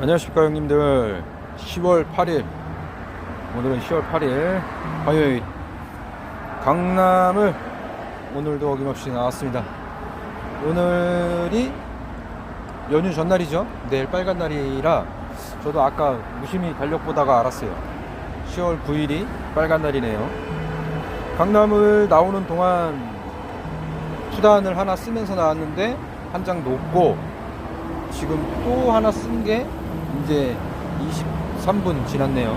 안녕하십니까 형님들. 10월 8일. 오늘은 10월 8일 화요일. 강남을 오늘도 어김없이 나왔습니다. 오늘이 연휴 전날이죠? 내일 빨간 날이라 저도 아까 무심히 달력 보다가 알았어요. 10월 9일이 빨간 날이네요. 강남을 나오는 동안 수단을 하나 쓰면서 나왔는데 한 장 놓고 지금 또 하나 쓴게 이제 23분 지났네요.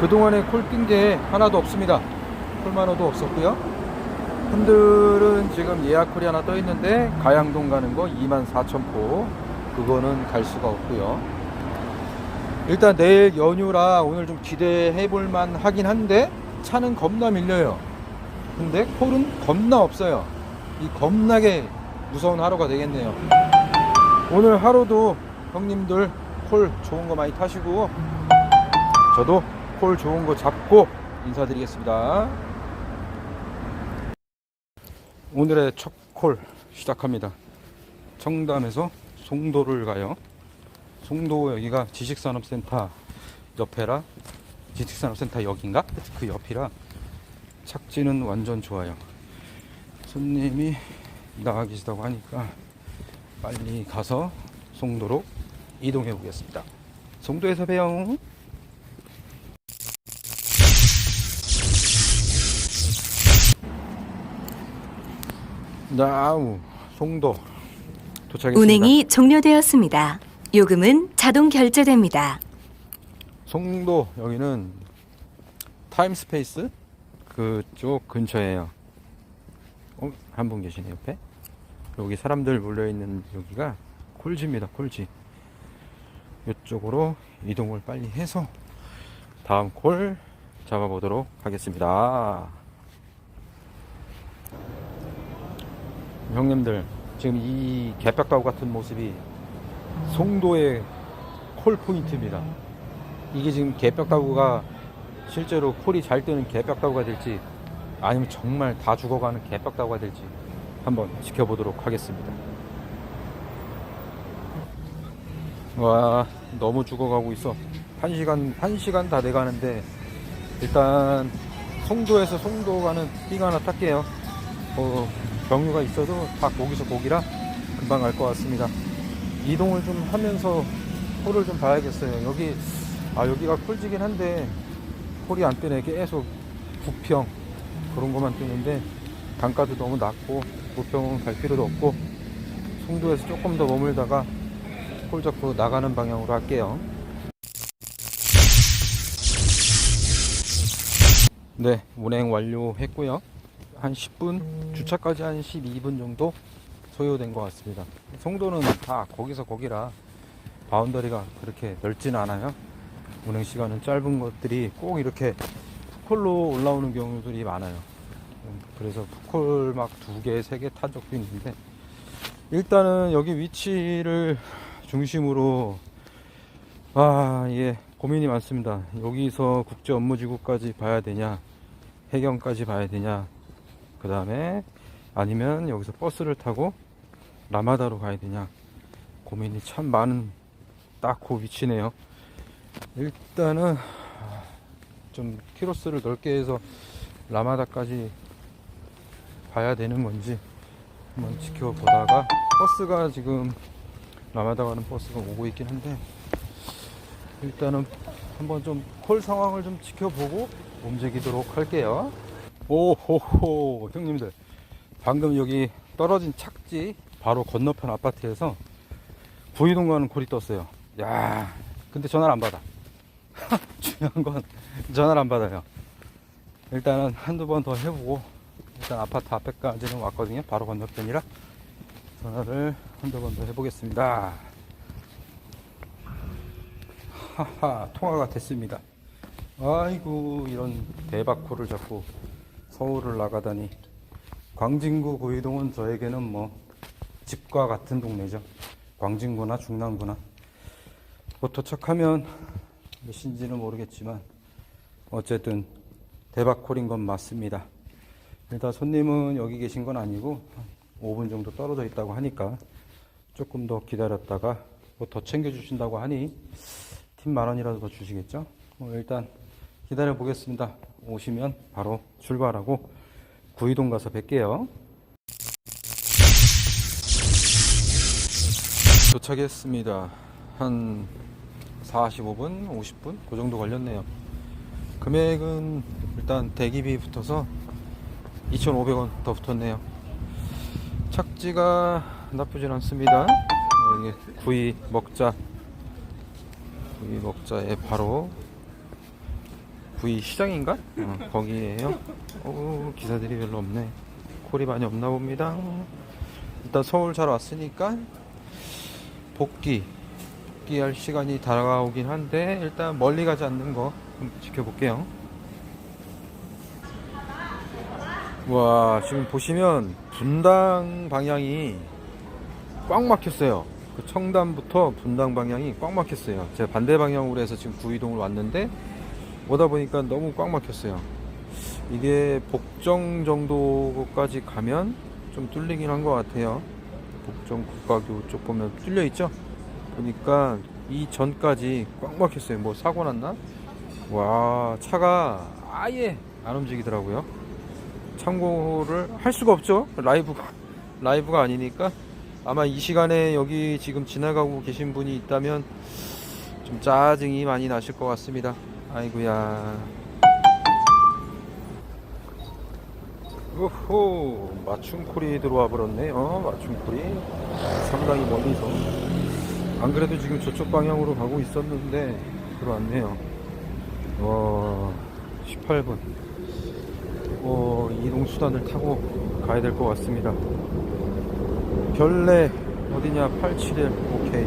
그동안에 콜낀게 하나도 없습니다. 콜만호도 없었고요. 분들은 지금 예약 콜이 하나 떠 있는데 가양동 가는 거 24,000포 그거는 갈 수가 없고요. 일단 내일 연휴라 오늘 좀 기대해 볼만 하긴 한데 차는 겁나 밀려요. 근데 콜은 겁나 없어요. 이 겁나게 무서운 하루가 되겠네요. 오늘 하루도 형님들 콜 좋은 거 많이 타시고 저도 콜 좋은 거 잡고 인사드리겠습니다. 오늘의 첫 콜 시작합니다. 청담에서 송도를 가요. 송도 여기가 지식산업센터 옆에라 지식산업센터 역인가? 그 옆이라 착지는 완전 좋아요. 손님이 나가 계시다고 하니까 빨리 가서 송도로 이동해 보겠습니다. 송도에서 봬요. 나우 송도 도착했습니다. 운행이 종료되었습니다. 요금은 자동 결제됩니다. 송도 여기는 타임스페이스 그쪽 근처에요. 어, 한분 계시네 옆에. 여기 사람들 몰려 있는 여기가 콜지입니다. 콜지. 이쪽으로 이동을 빨리 해서 다음 콜 잡아보도록 하겠습니다. 형님들 지금 이 개벽가구 같은 모습이 송도의 콜 포인트입니다. 이게 지금 개벽가구가 실제로 콜이 잘 뜨는 개벽가구가 될지 아니면 정말 다 죽어가는 개벽가구가 될지 한번 지켜보도록 하겠습니다. 와 너무 죽어가고 있어. 한 시간 한 시간 다 돼가는데 일단 송도에서 송도 가는 띠가 하나 탈게요. 어, 경유가 있어도 다 거기서 거기라 금방 갈 것 같습니다. 이동을 좀 하면서 콜을 좀 봐야겠어요. 여기 아 여기가 콜지긴 한데 콜이 안 뜨네. 계속 부평 그런 것만 뜨는데 단가도 너무 낮고 부평은 갈 필요도 없고 송도에서 조금 더 머물다가 콜 잡고 나가는 방향으로 할게요. 네, 운행 완료했고요. 한 10분, 주차까지 한 12분 정도 소요된 것 같습니다. 송도는 다 거기서 거기라 바운더리가 그렇게 넓지는 않아요. 운행 시간은 짧은 것들이 꼭 이렇게 푸콜로 올라오는 경우들이 많아요. 음, 그래서 푸콜 막 두 개, 세 개 탄 적도 있는데 일단은 여기 위치를 중심으로 아, 예, 고민이 많습니다. 여기서 국제 업무 지구까지 봐야 되냐, 해경까지 봐야 되냐, 그 다음에 아니면 여기서 버스를 타고 라마다로 가야 되냐, 고민이 참 많은 딱 그 위치네요. 일단은 좀 키로수를 넓게 해서 라마다까지 봐야 되는 건지 한번 지켜보다가 버스가 지금 라마다 가는 버스가 오고 있긴 한데 일단은 한번 좀 콜 상황을 좀 지켜보고 움직이도록 할게요. 오호호 형님들 방금 여기 떨어진 착지 바로 건너편 아파트에서 구이동 가는 콜이 떴어요. 야 근데 전화를 안 받아. 중요한 건 전화를 안 받아요. 일단은 한두 번 더 해보고 일단 아파트 앞에까지는 왔거든요. 바로 건너편이라 전화를 한두 번 더 해보겠습니다. 하하 통화가 됐습니다. 아이고 이런 대박코를 잡고 서울을 나가다니 광진구 구이동은 저에게는 뭐 집과 같은 동네죠. 광진구나 중랑구나 뭐 도착하면 몇인지는 모르겠지만 어쨌든 대박콜인 건 맞습니다. 일단 손님은 여기 계신 건 아니고 한 5분 정도 떨어져 있다고 하니까 조금 더 기다렸다가 뭐 더 챙겨주신다고 하니 팀 만 원이라도 더 주시겠죠? 어, 일단 기다려 보겠습니다. 오시면 바로 출발하고 구이동 가서 뵐게요. 도착했습니다. 한 45분, 50분 그 정도 걸렸네요. 금액은 일단 대기비 붙어서 2,500원 더 붙었네요. 착지가 나쁘진 않습니다. 여기 구이 먹자. 구이 먹자에 바로 구이 시장인가? 어, 거기에요. 오, 기사들이 별로 없네. 콜이 많이 없나 봅니다. 일단 서울 잘 왔으니까 복귀 복귀할 시간이 다가오긴 한데 일단 멀리 가지 않는 거 지켜볼게요. 와 지금 보시면 분당 방향이 꽉 막혔어요. 그 청담부터 분당 방향이 꽉 막혔어요. 제가 반대 방향으로 해서 지금 구이동을 왔는데 오다 보니까 너무 꽉 막혔어요. 이게 복정 정도까지 가면 좀 뚫리긴 한 것 같아요. 복정 국가교 쪽 보면 뚫려 있죠? 보니까 이 전까지 꽉 막혔어요. 뭐 사고 났나? 와 차가 아예 안 움직이더라고요. 참고를 할 수가 없죠. 라이브가 라이브가 아니니까 아마 이 시간에 여기 지금 지나가고 계신 분이 있다면 좀 짜증이 많이 나실 것 같습니다. 아이고야. 오호 맞춤콜이 들어와 버렸네. 어 맞춤콜이 상당히 멀리서. 안 그래도 지금 저쪽 방향으로 가고 있었는데 들어왔네요. 와 18분. 어, 이동 수단을 타고 가야 될 것 같습니다. 별내 어디냐 871 오케이.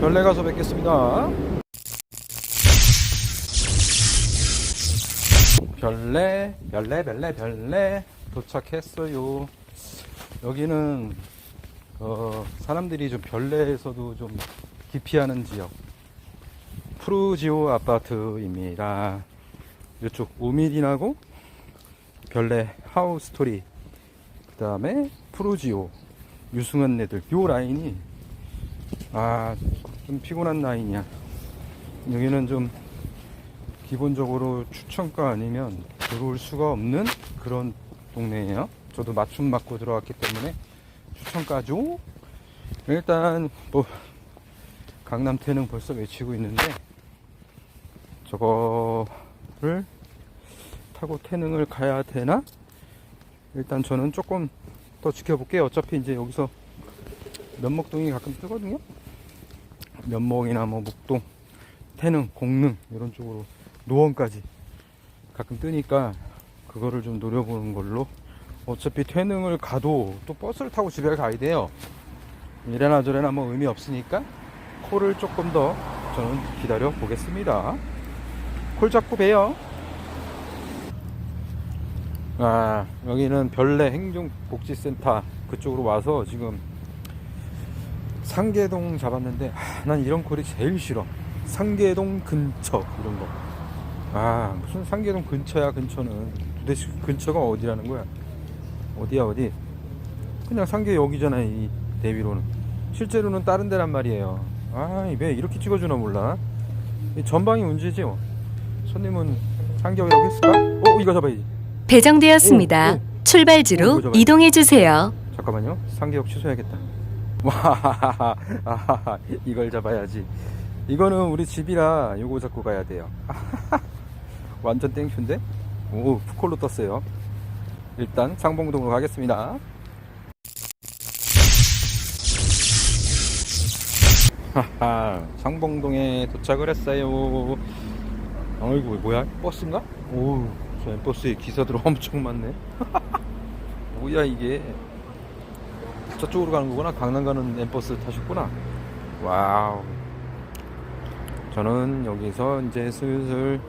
별내 가서 뵙겠습니다. 별내 별내 별내 별내 도착했어요. 여기는 어, 사람들이 좀 별내에서도 좀 기피하는 지역 푸르지오 아파트입니다. 이쪽 우미린하고 별내 하우스토리 그 다음에 프로지오 유승한 애들 요 라인이 아 좀 피곤한 라인이야. 여기는 좀 기본적으로 추천가 아니면 들어올 수가 없는 그런 동네예요. 저도 맞춤 맞고 들어왔기 때문에 추천가죠 일단 뭐 강남 태능 벌써 외치고 있는데 저거를 타고 태능을 가야 되나? 일단 저는 조금 더 지켜볼게요. 어차피 이제 여기서 면목동이 가끔 뜨거든요. 면목이나 뭐 목동, 태능, 공릉 이런 쪽으로 노원까지 가끔 뜨니까 그거를 좀 노려보는 걸로 어차피 태능을 가도 또 버스를 타고 집에 가야 돼요. 이래나 저래나 뭐 의미 없으니까 콜을 조금 더 저는 기다려 보겠습니다. 콜 잡고 봬요. 아, 여기는 별내 행정복지센터 그쪽으로 와서 지금 상계동 잡았는데 아, 난 이런 콜이 제일 싫어. 상계동 근처 이런 거. 아, 무슨 상계동 근처야 근처는 도대체 근처가 어디라는 거야? 어디야 어디? 그냥 상계 여기잖아 이 대비로는. 실제로는 다른 데란 말이에요. 아, 왜 이렇게 찍어주나 몰라. 이 전방이 문제지. 뭐. 손님은 상계역이라고 했을까? 어, 이거 잡아야지. 배정되었습니다. 오, 오. 출발지로 오. 이동해 주세요. 잠깐만요. 상계역 취소해야겠다. 와, 이걸 잡아야지. 이거는 우리 집이라 요거 잡고 가야 돼요. 완전 땡큐인데? 오, 푸콜로 떴어요. 일단 상봉동으로 가겠습니다. 하하, 상봉동에 도착을 했어요. 아이고, 뭐야? 버스인가? 오, 저 버스에 기사들 엄청 많네. 뭐야, 이게. 저쪽으로 가는 거구나. 강남 가는 엠버스 타셨구나. 와우. 저는 여기서 이제 슬슬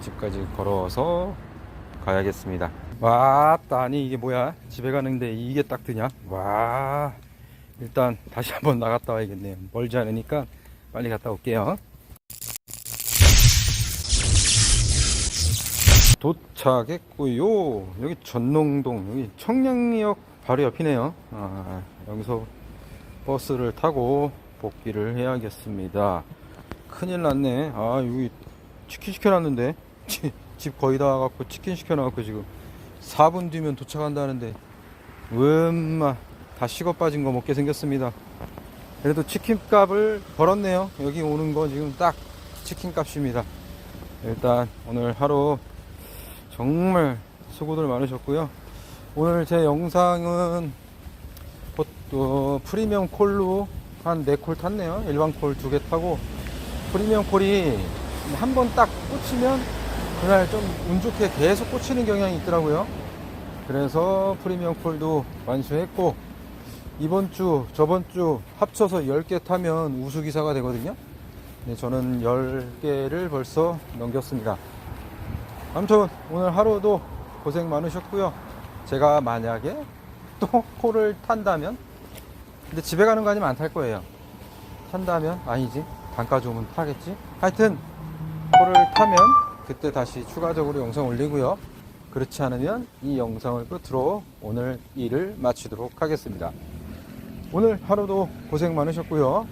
집까지 걸어서 가야겠습니다. 와, 아니 이게 뭐야? 집에 가는데 이게 딱 뜨냐? 와. 일단 다시 한번 나갔다 와야겠네요. 멀지 않으니까 빨리 갔다 올게요. 도착했고요. 여기 전농동, 여기 청량리역 바로 옆이네요. 아, 여기서 버스를 타고 복귀를 해야겠습니다. 큰일 났네. 아, 여기 치킨 시켜놨는데. 치- 집 거의 다 와갖고 치킨 시켜놔갖고 지금 4분 뒤면 도착한다는데. 음마, 다 식어 빠진 거 먹게 생겼습니다. 그래도 치킨 값을 벌었네요. 여기 오는 거 지금 딱 치킨 값입니다. 일단 오늘 하루 정말 수고들 많으셨고요. 오늘 제 영상은 보- 어, 프리미엄 콜로 한 4콜 탔네요. 일반 콜두개 타고 프리미엄 콜이 한 번 딱 꽂히면 그날 좀 운 좋게 계속 꽂히는 경향이 있더라고요. 그래서 프리미엄 콜도 완수했고 이번 주 저번 주 합쳐서 10개 타면 우수기사가 되거든요. 네, 저는 10개를 벌써 넘겼습니다. 아무튼 오늘 하루도 고생 많으셨고요. 제가 만약에 또 콜을 탄다면 근데 집에 가는 거 아니면 안 탈 거예요. 탄다면 아니지. 단가 좋으면 타겠지. 하여튼 콜을 타면 그때 다시 추가적으로 영상 올리고요. 그렇지 않으면 이 영상을 끝으로 오늘 일을 마치도록 하겠습니다. 오늘 하루도 고생 많으셨고요.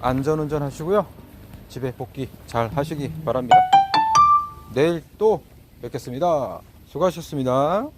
안전운전 하시고요. 집에 복귀 잘 하시기 바랍니다. 내일 또 뵙겠습니다. 수고하셨습니다.